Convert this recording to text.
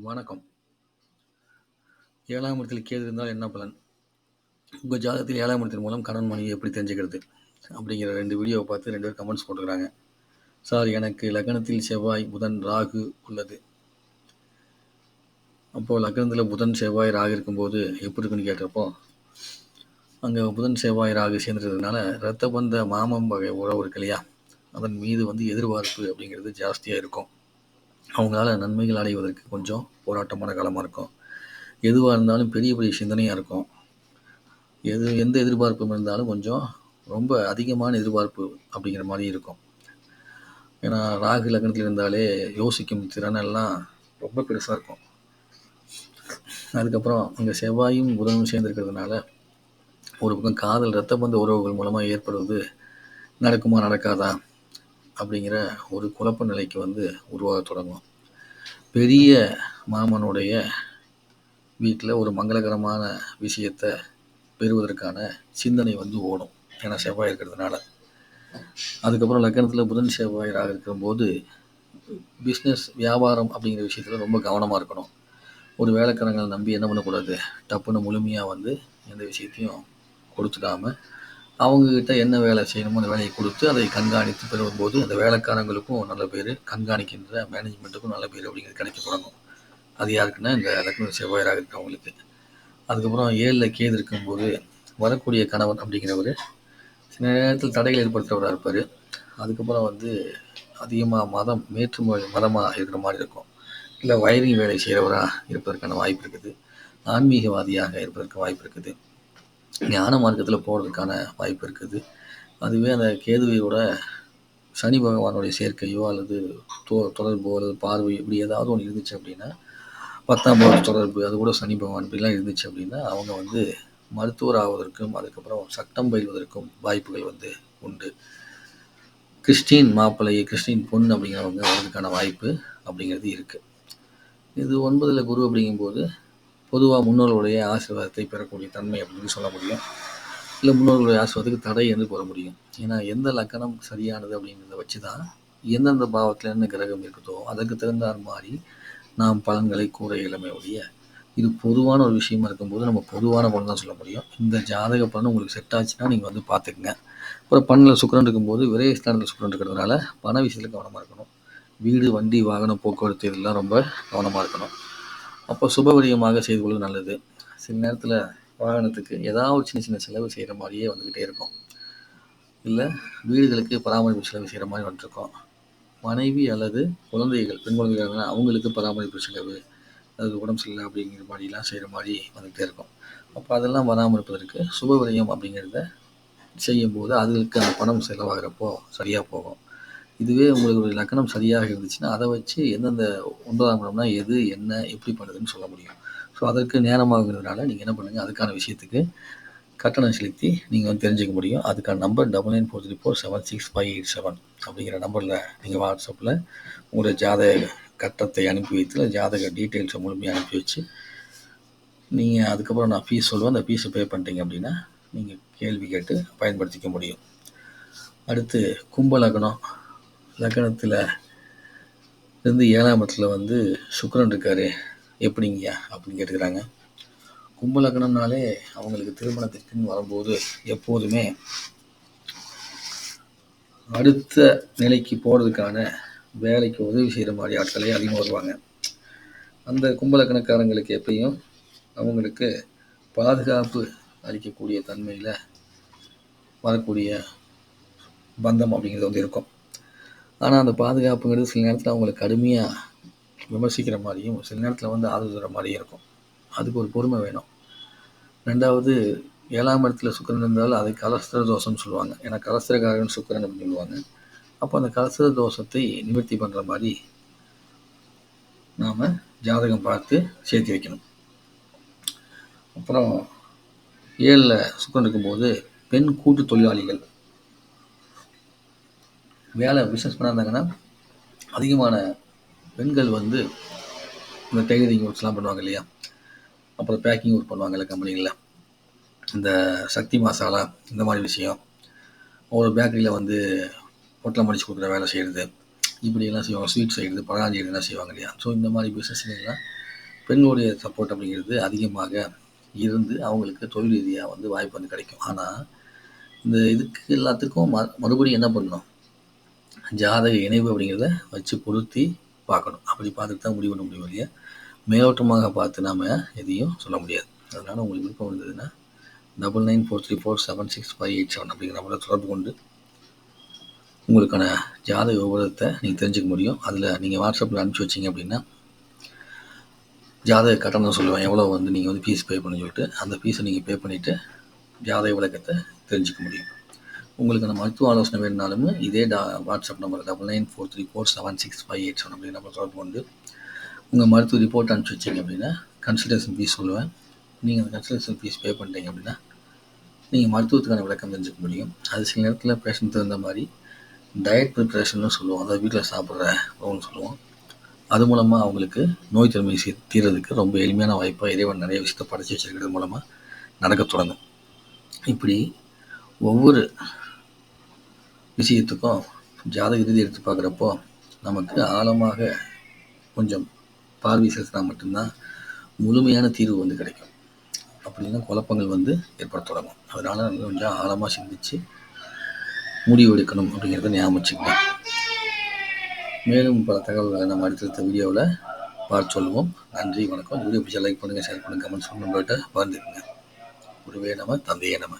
வணக்கம். ஏழாம் இடத்தில் கேது இருந்தால் என்ன பலன்? உங்கள் ஜாதகத்தில் ஏழாம் இடத்தின் மூலம் கடன் மனைவியை எப்படி தெரிஞ்சுக்கிறது? அப்படிங்கிற ரெண்டு வீடியோவை பார்த்து ரெண்டு பேர் கமெண்ட்ஸ் போட்டுருக்காங்க. சார் எனக்கு லக்னத்தில் செவ்வாய், புதன், ராகு உள்ளது. அப்போது லக்னத்தில் புதன், செவ்வாய், ராகு இருக்கும்போது எப்படி இருக்குன்னு கேட்டப்போ, அங்கே புதன், செவ்வாய், ராகு சேர்ந்துருக்கிறதுனால ரத்த பந்த மாமம் வகை உறவு இருக்கு இல்லையா? அதன் மீது வந்து எதிர்பார்ப்பு அப்படிங்கிறது ஜாஸ்தியாக இருக்கும். அவங்களால நன்மைகள் அடைவதற்கு கொஞ்சம் போராட்டமான காலமாக இருக்கும். எதுவாக இருந்தாலும் பெரிய பெரிய சிந்தனையாக இருக்கும். எது எந்த எதிர்பார்ப்பும் இருந்தாலும் கொஞ்சம் ரொம்ப அதிகமான எதிர்பார்ப்பு அப்படிங்கிற மாதிரி இருக்கும். ஏன்னா ராகு லக்னத்தில் இருந்தாலே யோசிக்கும் திறனெல்லாம் ரொம்ப பெருசாக இருக்கும். அதுக்கப்புறம் அங்கே செவ்வாயும், புதனும் சேர்ந்துருக்கிறதுனால ஒரு பக்கம் காதல் ரத்த பந்த உறவுகள் மூலமாக ஏற்படுவது நடக்குமா? நடக்காதா? அப்படிங்கிற ஒரு குழப்ப நிலைக்கு வந்து உருவாக தொடங்கும். பெரிய மாமனுடைய வீட்டில் ஒரு மங்களகரமான விஷயத்த பெறுவதற்கான சிந்தனை வந்து ஓடும். ஏன்னா செவ்வாய் இருக்கிறதுனால. அதுக்கப்புறம் லக்கணத்தில் புதன், செவ்வாயராக இருக்கும்போது பிஸ்னஸ் வியாபாரம் அப்படிங்கிற விஷயத்துல ரொம்ப கவனமாக இருக்கணும். ஒரு வேலைக்காரங்களை நம்பி என்ன பண்ணக்கூடாது, டப்புன்னு முழுமையாக வந்து எந்த விஷயத்தையும் கொடுத்துடாமல் அவங்கக்கிட்ட என்ன வேலை செய்யணுமோ அந்த வேலையை கொடுத்து அதை கண்காணித்து பெறும்போது அந்த வேலைக்காரங்களுக்கும் நல்ல பேர் கண்காணிக்கின்ற மேனேஜ்மெண்ட்டுக்கும் நல்ல பேர் அப்படிங்கிறது கிடைக்கப்படணும் தொடங்கும். அது யாருக்குன்னா, இந்த லக்னம் செவ்வாயராக இருக்கிறவங்களுக்கு. அதுக்கப்புறம் ஏழில் கேது இருக்கும்போது, வரக்கூடிய கணவன் அப்படிங்கிறவர் சில நேரத்தில் தடைகள் ஏற்படுத்துகிறவராக இருப்பார் அதுக்கப்புறம் வந்து அதிகமாக மதம் மேற்று மதமாக இருக்கிற மாதிரி இருக்கும். இல்லை வயரிங் வேலை செய்கிறவராக இருப்பதற்கான வாய்ப்பு இருக்குது. ஆன்மீகவாதியாக இருப்பதற்கு வாய்ப்பு இருக்குது. ஞான மார்க்கத்தில் போகிறதுக்கான வாய்ப்பு இருக்குது. அதுவே அந்த கேதுவையோட சனி பகவானுடைய சேர்க்கையோ அல்லது தொ தொடர்போ அல்லது பார்வை இப்படி ஏதாவது ஒன்று இருந்துச்சு அப்படின்னா, 10ஆம் பாவ தொடர்பு அது கூட சனி பகவான் இப்படிலாம் இருந்துச்சு அப்படின்னா, அவங்க வந்து மருத்துவர் ஆவதற்கும், அதுக்கப்புறம் சட்டம் பயில்வதற்கும் வாய்ப்புகள் வந்து உண்டு. கிறிஸ்டின் மாப்பிள்ளை, கிறிஸ்டின் பொண்ணு அப்படிங்கிறவங்க அவங்களுக்கான வாய்ப்பு அப்படிங்கிறது இருக்குது இது ஒன்பதில் குரு அப்படிங்கும்போது, பொதுவாக முன்னோர்களுடைய ஆசீர்வாதத்தை பெறக்கூடிய தன்மை அப்படின்னு சொல்ல முடியும். இல்லை முன்னோர்களுடைய ஆசீர்வாதத்துக்கு தடை என்று கூற முடியும். ஏன்னா எந்த லக்கணம் சரியானது அப்படிங்கிறத வச்சு தான், எந்தெந்த பாவத்தில் என்ன கிரகம் இருக்குதோ, அதற்கு தகுந்தார் மாதிரி நாம் பலன்களை கூற இயலுமே ஒழிய, இது பொதுவான ஒரு விஷயமா இருக்கும்போது, நம்ம பொதுவான பலன் தான் சொல்ல முடியும். இந்த ஜாதக பலன் உங்களுக்கு செட் ஆச்சுன்னா நீங்கள் வந்து பார்த்துக்கங்க. அப்புறம் 12ல சுக்கிரன் இருக்கும்போது, விரயஸ்தானத்தில சுக்கரன் இருக்கிறதுனால, பண விஷயத்தில் கவனமாக இருக்கணும். வீடு, வண்டி, வாகனம், போக்குவரத்து இதெல்லாம் ரொம்ப கவனமாக இருக்கணும். அப்போ சுபவிரயமாக செய்து கொள்வது நல்லது. சில நேரத்தில் வாகனத்துக்கு ஏதாவது ஒரு சின்ன சின்ன செலவு செய்கிற மாதிரியே வந்துக்கிட்டே இருக்கும். இல்லை வீடுகளுக்கு பராமரிப்பு செலவு செய்கிற மாதிரி வந்துருக்கோம் மனைவி அல்லது குழந்தைகள், பெண் குழந்தைகள் அவங்களுக்கு பராமரிப்பு செலவு, அது உடம்பு சரியில்லை அப்படிங்கிற மாதிரிலாம் செய்கிற மாதிரி வந்துகிட்டே இருக்கும். அப்போ அதெல்லாம் பராமரிப்பதற்கு இருப்பதற்கு சுபவிரயம் அப்படிங்கிறத செய்யும்போது, அதுக்கு அந்த பணம் செலவாகிறப்போ சரியாக போகும். இதுவே உங்களுக்கு ஒரு சரியாக இருந்துச்சுன்னா, அதை வச்சு எந்தெந்த ஒன்பதாம் இடம்னா எது, என்ன, எப்படி பண்ணுதுன்னு சொல்ல முடியும். ஸோ அதற்கு நேரமாகிறதுனால நீங்கள் என்ன பண்ணுங்கள் அதுக்கான விஷயத்துக்கு கட்டணம் செலுத்தி நீங்கள் வந்து தெரிஞ்சுக்க முடியும். அதுக்கான நம்பர் 9943476587 அப்படிங்கிற நம்பரில் நீங்கள் வாட்ஸ்அப்பில் உங்களுடைய ஜாதக கட்டத்தை அனுப்பி வைத்து, ஜாதக டீட்டெயில்ஸை முழுமையாக அனுப்பி வச்சு, நீங்கள் அதுக்கப்புறம் நான் ஃபீஸ் சொல்லுவேன். அந்த ஃபீஸை பே பண்ணிட்டீங்க அப்படின்னா, நீங்கள் கேள்வி கேட்டு பயன்படுத்திக்க முடியும். அடுத்து கும்ப லக்கணத்தில் இருந்து ஏழாம் இடத்துல வந்து சுக்கரன் இருக்கார் எப்படிங்கய்யா? அப்படின்னு கேட்டுக்கிறாங்க கும்ப லக்னம்னாலே அவங்களுக்கு திருமணத்திற்குன்னு வரும்போது எப்போதுமே அடுத்த நிலைக்கு போகிறதுக்கான வேலைக்கு உதவி செய்கிற மாதிரி ஆட்களே அதிகமாக வருவாங்க. அந்த கும்பலக்கணக்காரங்களுக்கு எப்பயும் அவங்களுக்கு பாதுகாப்பு அளிக்கக்கூடிய தன்மையில் வரக்கூடிய பந்தம் அப்படிங்கிறது வந்து இருக்கும். ஆனால் அந்த பாதுகாப்புங்கிறது சில நேரத்தில் அவங்களை கடுமையாக விமர்சிக்கிற மாதிரியும் சில நேரத்தில் வந்து ஆதரவு தர மாதிரியும் இருக்கும். அதுக்கு ஒரு பொறுமை வேணும். 2வது 7ஆம் இடத்துல சுக்கிரன் இருந்தாலும் அதை கலஸ்திர தோஷம்னு சொல்லுவாங்க. ஏன்னா கலஸ்திரக்காரன் சுக்கரன் அப்படின்னு சொல்லுவாங்க. அப்போ அந்த கலஸ்திர தோஷத்தை நிவர்த்தி பண்ணுற மாதிரி நாம் ஜாதகம் பார்த்து சேர்த்து வைக்கணும். அப்புறம் ஏழில் சுக்கரன் இருக்கும்போது, பெண் கூட்டு தொழிலாளிகள். வேலை பிஸ்னஸ் பண்ணா இருந்தாங்கன்னா, அதிகமான பெண்கள் வந்து இந்த டெய்லரிங் ஒர்க்ஸ்லாம் பண்ணுவாங்க இல்லையா? அப்புறம் பேக்கிங் ஒர்க் பண்ணுவாங்கல்ல கம்பெனிகளில் இந்த சக்தி மசாலா இந்த மாதிரி விஷயம். ஒரு பேக்கரியில் வந்து பொட்டலம் மடிச்சு கொடுக்குற வேலை செய்கிறது இப்படியெல்லாம் செய்வாங்க. ஸ்வீட் செய்கிறது பலகாரம் செய்றதுலாம் செய்வாங்க இல்லையா? ஸோ இந்த மாதிரி பிஸ்னஸ்லாம் பெண்களுடைய சப்போர்ட் அப்படிங்கிறது அதிகமாக இருந்து அவங்களுக்கு தொழில் ரீதியாக வந்து வாய்ப்பு வந்து கிடைக்கும் ஆனால் இந்த இதுக்கு எல்லாத்துக்கும் ம மறுபடியும் என்ன பண்ணணும் ஜாதக இணைவு அப்படிங்கிறத வச்சு பொருத்தி பார்க்கணும். அப்படி பார்த்துட்டு தான் முடிவு பண்ண முடியும் இல்லையா? மேலோட்டமாக பார்த்து நாம் எதையும் சொல்ல முடியாது. அதனால் உங்களுக்கு விருப்பம் இருந்ததுன்னா double nine four three four seven six five eight seven அப்படிங்கிற நம்பரை தொடர்பு கொண்டு உங்களுக்கான ஜாதக விவரத்தை நீங்கள் தெரிஞ்சுக்க முடியும். அதில் நீங்கள் வாட்ஸ்அப்பில் அனுப்பிச்சி வச்சிங்க அப்படின்னா ஜாதக கட்டணம் சொல்லுவேன். எவ்வளோ வந்து நீங்கள் வந்து ஃபீஸ் பே பண்ணி சொல்லிட்டு அந்த ஃபீஸை நீங்கள் பே பண்ணிவிட்டு ஜாதக விளக்கத்தை தெரிஞ்சுக்க முடியும். உங்களுக்கான மருத்துவ ஆலோசனை வேணுனாலும் இதே டா WhatsApp number double nine four three four seven six five eight seven அப்படிங்கிற நம்பர் தொடர்பு கொண்டு உங்கள் மருத்துவ ரிப்போர்ட் அனுப்பிச்சி வச்சிங்க அப்படின்னா கன்சல்டேஷன் ஃபீஸ் சொல்லுவேன். நீங்கள் அந்த கன்சல்டேஷன் ஃபீஸ் பே பண்ணிட்டீங்க அப்படின்னா நீங்கள் மருத்துவத்துக்கான விளக்கம் தெரிஞ்சுக்க முடியும். அது சில நேரத்தில் பேஷண்ட் தகுந்த மாதிரி டயட் ப்ரிப்ரேஷன்னு சொல்லுவோம். அதாவது வீட்டில் சாப்பிட்ற உணவுன்னு சொல்லுவோம். அது மூலமாக அவங்களுக்கு நோய் தன்மை சீ தீர்றதுக்கு ரொம்ப எளிமையான வாய்ப்பாக இறைவன் நிறைய விஷயத்தை படைச்சி வச்சிருக்கிறது மூலமாக நடக்க தொடங்கும். இப்படி ஒவ்வொரு விஷயத்துக்கும் ஜாதக ரீதி எடுத்து பார்க்குறப்போ நமக்கு ஆழமாக கொஞ்சம் பார்வை செலுத்தினா மட்டும்தான் முழுமையான தீர்வு வந்து கிடைக்கும். அப்படின்னா குழப்பங்கள் வந்து ஏற்பட தொடங்கும். அதனால் நம்ம கொஞ்சம் ஆழமாக சிந்தித்து முடிவு எடுக்கணும் அப்படிங்கிறத ஞாபகம் வச்சுக்கலாம் மேலும் பல தகவல்களை நம்ம அடுத்தடுத்த வீடியோவில் பார்த்து சொல்லுவோம். நன்றி வணக்கம். வீடியோ பிடிச்சா லைக் பண்ணுங்கள் ஷேர் பண்ணுங்கள் கமெண்ட்ஸ் பண்ணுங்கள் நம்மள்கிட்ட பகிர்ந்துக்குங்க குருவே நம்ம தந்தையே நம்ம